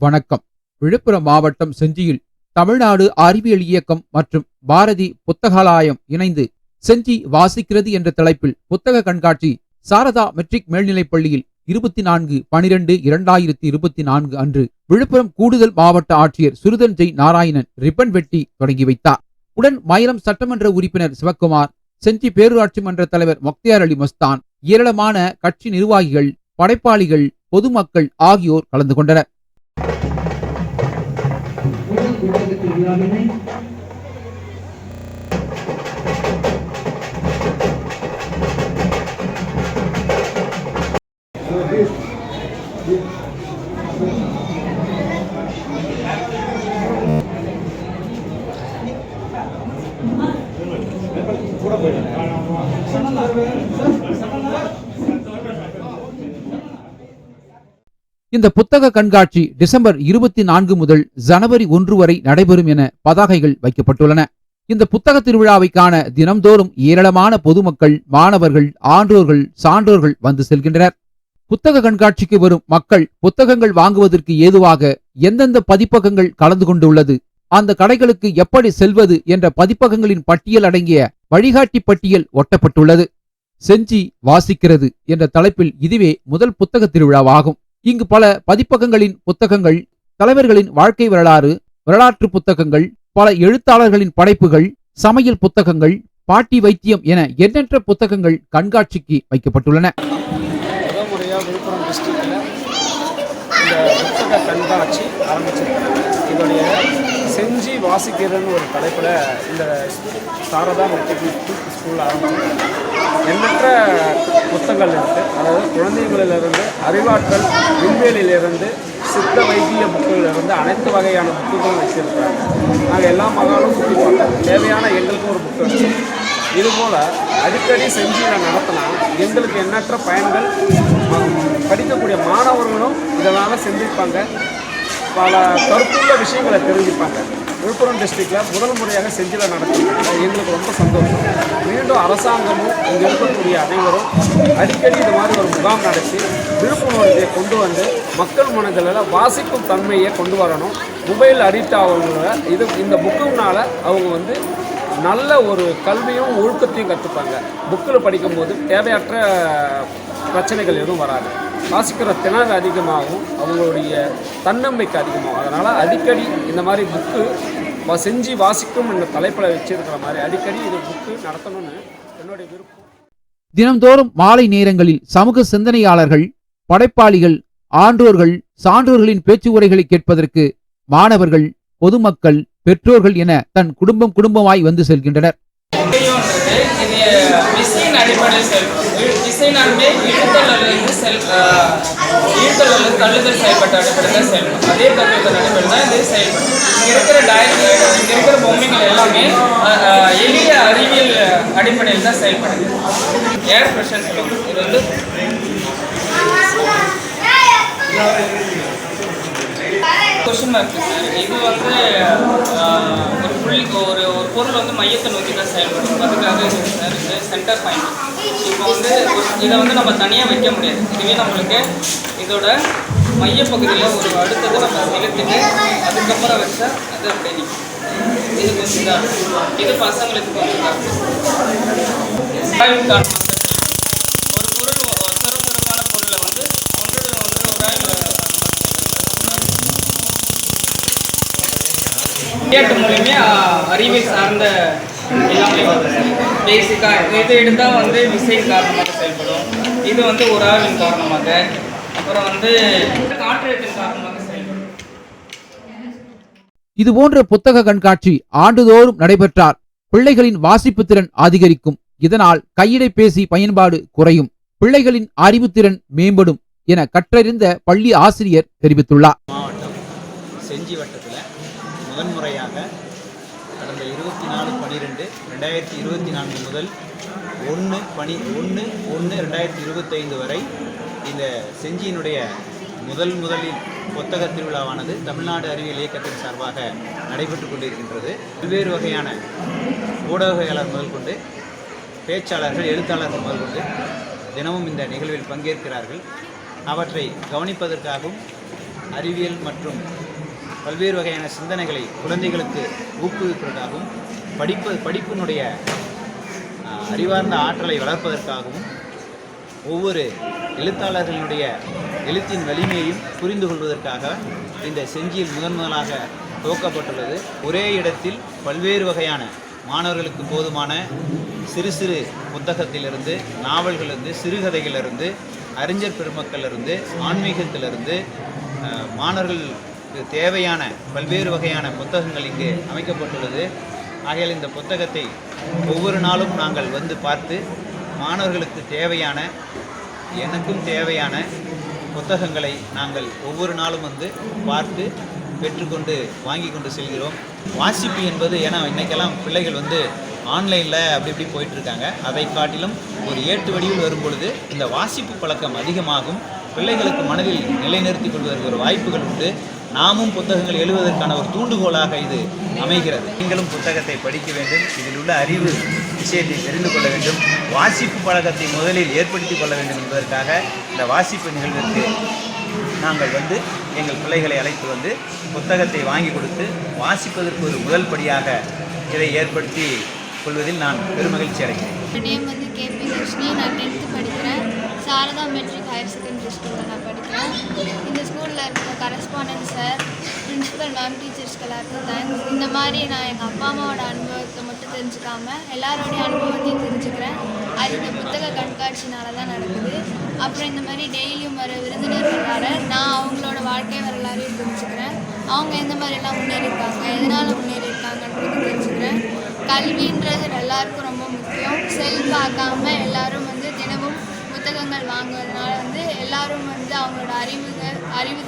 வணக்கம். விழுப்புரம் மாவட்டம் செஞ்சியில் தமிழ்நாடு அறிவியல் இயக்கம் மற்றும் பாரதி புத்தகாலயம் இணைந்து செஞ்சி வாசிக்கிறது என்ற தலைப்பில் புத்தக கண்காட்சி சாரதா மெட்ரிக் மேல்நிலைப் பள்ளியில் இருபத்தி நான்கு பனிரெண்டு இரண்டாயிரத்தி இருபத்தி நான்கு அன்று விழுப்புரம் கூடுதல் மாவட்ட ஆட்சியர் சுருதன் ஜெய் நாராயணன் ரிப்பன் வெட்டி தொடங்கி வைத்தார். உடன் மயிலம் சட்டமன்ற உறுப்பினர் சிவக்குமார் செஞ்சி பேரூராட்சி மன்ற தலைவர் மொக்தியார் அலி மஸ்தான் ஏராளமான கட்சி நிர்வாகிகள் படைப்பாளிகள் பொதுமக்கள் ஆகியோர் கலந்து கொண்டனர். आगे आगे नहीं Thank you. இந்த புத்தக கண்காட்சி டிசம்பர் இருபத்தி நான்கு முதல் ஜனவரி ஒன்று வரை நடைபெறும் என பதாகைகள் வைக்கப்பட்டுள்ளன. இந்த புத்தக திருவிழாவை காண தினம்தோறும் ஏராளமான பொதுமக்கள் மாணவர்கள் ஆன்றோர்கள் சான்றோர்கள் வந்து செல்கின்றனர். புத்தக கண்காட்சிக்கு வரும் மக்கள் புத்தகங்கள் வாங்குவதற்கு ஏதுவாக எந்தெந்த பதிப்பகங்கள் கலந்து கொண்டுள்ளது அந்த கடைகளுக்கு எப்படி செல்வது என்ற பதிப்பகங்களின் பட்டியல் அடங்கிய வழிகாட்டி பட்டியல் ஒட்டப்பட்டுள்ளது. செஞ்சி வாசிக்கிறது என்ற தலைப்பில் இதுவே முதல் புத்தக திருவிழாவாகும். இங்கு பல பதிப்பகங்களின் புத்தகங்கள் தலைவர்களின் வாழ்க்கை வரலாறு வரலாற்று புத்தகங்கள் பல எழுத்தாளர்களின் படைப்புகள் சமையல் புத்தகங்கள் பாட்டி வைத்தியம் என எண்ணற்ற புத்தகங்கள் கண்காட்சிக்கு வைக்கப்பட்டுள்ளன முதல் முறையாக விழுப்புரம் டிஸ்ட்ரிக்டில் இந்த புத்தக கண்காட்சி ஆரம்பிச்சிருக்காங்க இதோடைய செஞ்சு வாசிக்கிறதுன்னு ஒரு தலைப்பில் இந்த சாரதா மெட்ரிக் ஸ்கூல் ஆரம்பிச்சிருக்காங்க. எண்ணற்ற புத்தகங்கள் இருக்குது அதாவது குழந்தைகளிலிருந்து அறிவாற்றல் விண்வெளியிலிருந்து சித்த வைத்திய புக்குகளிலிருந்து அனைத்து வகையான புக்குகளும் வச்சுருக்கிறாங்க. நாங்கள் எல்லா மகாலும் சுற்றி பார்த்தோம் தேவையான எங்களுக்கும் ஒரு புக்கு வச்சு இதுபோல் அடிக்கடி செஞ்சியில் நடத்தினா எங்களுக்கு எண்ணற்ற பயன்கள் படிக்கக்கூடிய மாணவர்களும் இதனால் சிந்திப்பாங்க. பல கருத்துள்ள விஷயங்களை தெரிஞ்சுப்பாங்க. விழுப்புரம் டிஸ்ட்ரிக்டில் முதல் முறையாக செஞ்சியில் நடத்துறாங்க எங்களுக்கு ரொம்ப சந்தோஷம். மீண்டும் அரசாங்கமும் இங்கே இருக்கக்கூடிய அனைவரும் அடிக்கடி இது மாதிரி ஒரு முகாம் நடத்தி விழிப்புணர்வை கொண்டு வந்து மக்கள் மனதில் வாசிக்கும் தன்மையை கொண்டு வரணும். மொபைல் அடிக்ட் ஆகிறவங்கள இது இந்த புக்குனால் அவங்க வந்து நல்ல ஒரு கல்வியும் ஒழுக்கத்தையும் கற்றுப்பாங்க புக்கில் படிக்கும்போது தேவையற்ற பிரச்சனைகள் எதுவும் வராது. வாசிக்கிற திணறு அதிகமாகும். அவங்களுடைய தன்னம்பிக்கை அதிகமாகும். அதனால் அடிக்கடி இந்த மாதிரி புக்கு செஞ்சு வாசிக்கும் என்ற தலைப்பில் வச்சிருக்கிற மாதிரி அடிக்கடி இது புக்கு நடத்தணும்னு என்னுடைய விருப்பம். தினம்தோறும் மாலை நேரங்களில் சமூக சிந்தனையாளர்கள் படைப்பாளிகள் ஆன்றோர்கள் சான்றோர்களின் பேச்சு உரைகளை கேட்பதற்கு மாணவர்கள் பொதுமக்கள் பெற்றோர்கள் என தன் குடும்பம் குடும்பமாய் வந்து செல்கின்றனர். அடிப்படையில் தான் அறிவியல் தான் செயல்படுது ஏர் பிரஷர் இது வந்து கொஷின் மார்க் சார் இது வந்து ஒரு புள்ளி ஒரு ஒரு பொருள் வந்து மையத்தை நோக்கி தான் செயல்படும். அதுக்காக சார் இது சென்டர் பாயிண்ட் இப்போ வந்து இதை வந்து நம்ம தனியாக வைக்க முடியாது. இதுவே நம்மளுக்கு இதோட மையப்பகுதியில் ஒரு அடுத்தது நம்ம செலுத்திட்டு அதுக்கப்புறம் வச்சா அது அப்படி இது கொஞ்சம் இது பசங்களுக்கு கொஞ்சம் இதாக விளையாட்டு மூலியமே அறிவியல் சார்ந்த எல்லாமே பேசிக்காக இது எடுத்தால் வந்து விசையின் காரணமாக செயல்படும். இது வந்து ஒரு ஆவின் காரணமாக. அப்புறம் வந்து காற்றேற்றின் காரணமாக செயல்படும். இதுபோன்ற புத்தக கண்காட்சி ஆண்டுதோறும் நடைபெற்றால் பிள்ளைகளின் வாசிப்பு திறன் அதிகரிக்கும். இதனால் கையிடைப்பேசி பயன்பாடு குறையும். பிள்ளைகளின் அறிவுத்திறன் மேம்படும் என கற்றறிந்த பள்ளி ஆசிரியர் தெரிவித்துள்ளார். மாவட்டம் செஞ்சி வட்டத்தில் ரெண்டாயிரத்தி இருபத்தி நான்கு முதல் ஒன்று பனி ஒன்று ஒன்று ரெண்டாயிரத்தி இருபத்தைந்து வரை இந்த செஞ்சியினுடைய முதல் முதலில் புத்தக திருவிழாவானது தமிழ்நாடு அறிவியல் இயக்கத்தின் சார்பாக நடைபெற்று கொண்டிருக்கின்றது. பல்வேறு வகையான ஊடகவியலாளர் முதல் கொண்டு பேச்சாளர்கள் எழுத்தாளர்கள் முதல் கொண்டு தினமும் இந்த நிகழ்வில் பங்கேற்கிறார்கள். அவற்றை கவனிப்பதற்காகவும் அறிவியல் மற்றும் பல்வேறு வகையான சிந்தனைகளை குழந்தைகளுக்கு ஊக்குவிப்பதற்காகவும் படிப்பு படிப்பினுடைய அறிவார்ந்த ஆற்றலை வளர்ப்பதற்காகவும் ஒவ்வொரு எழுத்தாளர்களுடைய எழுத்தின் வலிமையையும் புரிந்து கொள்வதற்காக இந்த செஞ்சியில் முதன் முதலாக துவக்கப்பட்டுள்ளது. ஒரே இடத்தில் பல்வேறு வகையான மாணவர்களுக்கு போதுமான சிறு சிறு புத்தகத்திலிருந்து நாவல்களிலிருந்து சிறுகதைகளிலிருந்து அறிஞர் பெருமக்களிலிருந்து ஆன்மீகத்திலிருந்து மாணவர்களுக்கு தேவையான பல்வேறு வகையான புத்தகங்கள் இங்கு அமைக்கப்பட்டுள்ளது. ஆகையால் இந்த புத்தகத்தை ஒவ்வொரு நாளும் நாங்கள் வந்து பார்த்து மாணவர்களுக்கு தேவையான எனக்கும் தேவையான புத்தகங்களை நாங்கள் ஒவ்வொரு நாளும் வந்து பார்த்து பெற்றுக்கொண்டு வாங்கி கொண்டு செல்கிறோம். வாசிப்பு என்பது ஏன்னா இன்றைக்கெல்லாம் பிள்ளைகள் வந்து ஆன்லைனில் அப்படி இப்படி போயிட்டுருக்காங்க. அதை காட்டிலும் ஒரு ஏட்டு வடிவில் வரும் பொழுது இந்த வாசிப்பு பழக்கம் அதிகமாகும். பிள்ளைகளுக்கு மனதில் நிலைநிறுத்திக் கொள்வதற்கு ஒரு வாய்ப்புகள் உண்டு. நாமும் புத்தகங்கள் எழுதுவதற்கான ஒரு தூண்டுகோலாக இது அமைகிறது. நீங்களும் புத்தகத்தை படிக்க வேண்டும். இதில் உள்ள அறிவு விஷயத்தை தெரிந்து கொள்ள வேண்டும். வாசிப்பு பழக்கத்தை முதலில் ஏற்படுத்திக் கொள்ள வேண்டும் என்பதற்காக இந்த வாசிப்பு நிகழ்விற்கு நாங்கள் வந்து எங்கள் பிள்ளைகளை அழைத்து வந்து புத்தகத்தை வாங்கி கொடுத்து வாசிப்பதற்கு ஒரு முதல் படியாக இதை ஏற்படுத்தி கொள்வதில் நான் பெருமகிழ்ச்சி அடைகிறேன். என் நேம் வந்து கேபி லட்சுமி நான் டென்த்து படிக்கிறேன். சாரதா மெட்ரிக் ஹையர் செகண்டரி ஸ்கூலில் நான் படிக்கிறேன். இந்த ஸ்கூலில் இருக்க கரஸ்பாண்டன்ட் சார் பிரின்ஸிபல் மேம் டீச்சர்ஸ்க்கு எல்லாருக்கும் தேங்க்ஸ் இந்த மாதிரி நான் எங்கள் அப்பா அம்மாவோட அனுபவத்தை மட்டும் தெரிஞ்சுக்காம எல்லாரோடைய அனுபவத்தையும் தெரிஞ்சுக்கிறேன். அது இந்த புத்தக கண்காட்சினால தான் நடக்குது. அப்புறம் இந்த மாதிரி டெய்லியும் வர விருந்தினர்களால் நான் அவங்களோட வாழ்க்கை வரலாறையும் தெரிஞ்சுக்கிறேன். அவங்க எந்த மாதிரிலாம் முன்னேறியிருக்காங்க எதனால் முன்னேறியிருக்காங்கன்றது தெரிஞ்சுக்கிறேன். கல்வின்றது எல்லாருக்கும் ரொம்ப முக்கியம். செல் பார்க்காம எல்லாரும் வந்து புத்தகங்கள் வாங்குறதுனால வந்து எல்லாரும் வந்து அவங்களோட அறிவுகள் அறிவு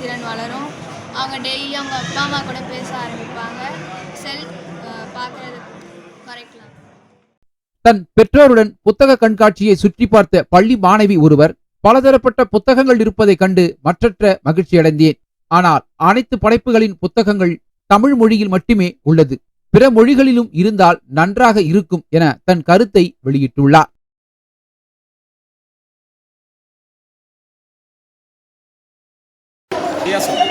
திறன் வளரும். அவங்க டெய்லி அவங்க அப்பா அம்மா கூட பேச ஆரம்பிப்பாங்க. செல் பார்க்குறது குறைக்கலாம். தன் பெற்றோருடன் புத்தக கண்காட்சியை சுற்றி பார்த்த பள்ளி மாணவி ஒருவர் பலதரப்பட்ட புத்தகங்கள் இருப்பதைக் கண்டு மற்றற்ற மகிழ்ச்சியடைந்தேன் ஆனால் அனைத்து படைப்புகளின் புத்தகங்கள் தமிழ் மொழியில் மட்டுமே உள்ளது. பிற மொழிகளிலும் இருந்தால் நன்றாக இருக்கும் என தன் கருத்தை வெளியிட்டுள்ளார் சரியா சொல்லு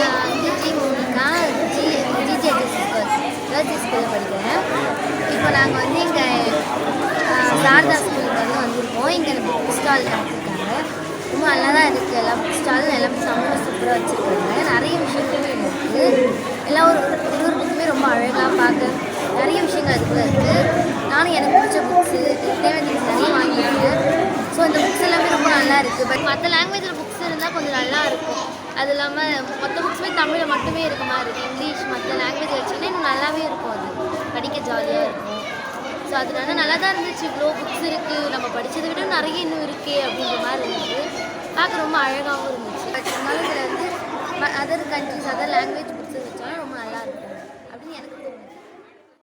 நான் வந்து G Monika G G J G school girls ஸ்கூலில் படிக்கிறேன் இப்போ நாங்கள் வந்து இங்கே சாரதா ஸ்கூலுக்கு வந்து வந்திருக்கோம் இங்கே புக் ஸ்டால் நடத்திருக்காங்க ரொம்ப நல்லா தான் இருக்குது எல்லா புக் ஸ்டாலும் எல்லாமே செம்ம சூப்பராக வச்சுருக்காங்க. நிறைய விஷயங்களுமே இருக்குது எல்லா ஒரு ஒரு ஒரு புக்குமே ரொம்ப அழகாக பார்க்க நிறைய விஷயங்கள் அதுக்குள்ளே இருக்குது நானும் எனக்கு பிடிச்ச புக்ஸு தேவை நிறைய வாங்கியிருக்கேன். ஸோ இந்த புக்ஸ் எல்லாமே ரொம்ப நல்லா இருக்குது பட் மற்ற லாங்குவேஜில் புக்ஸ் இருந்தால் கொஞ்சம் நல்லா இருக்கும். அது இல்லாமல் மற்ற புக்ஸுமே தமிழில் மட்டுமே இருக்க மாதிரி இருக்குது இங்கிலீஷ் மற்ற லாங்குவேஜ் வச்சுன்னா இன்னும் நல்லாவே இருக்கும் அது. படிக்க ஜாலியாக இருக்கும். ஸோ அதனால நல்லா தான் இருந்துச்சு. இவ்வளோ புக்ஸ் இருக்குது நம்ம படித்ததை விட நிறைய இன்னும் இருக்கே அப்படின்ற மாதிரி இருந்துச்சு பார்க்க ரொம்ப அழகாகவும் இருந்துச்சு. பட் வந்து அதர் கண்ட்ரிஸ் அதர் லாங்குவேஜ்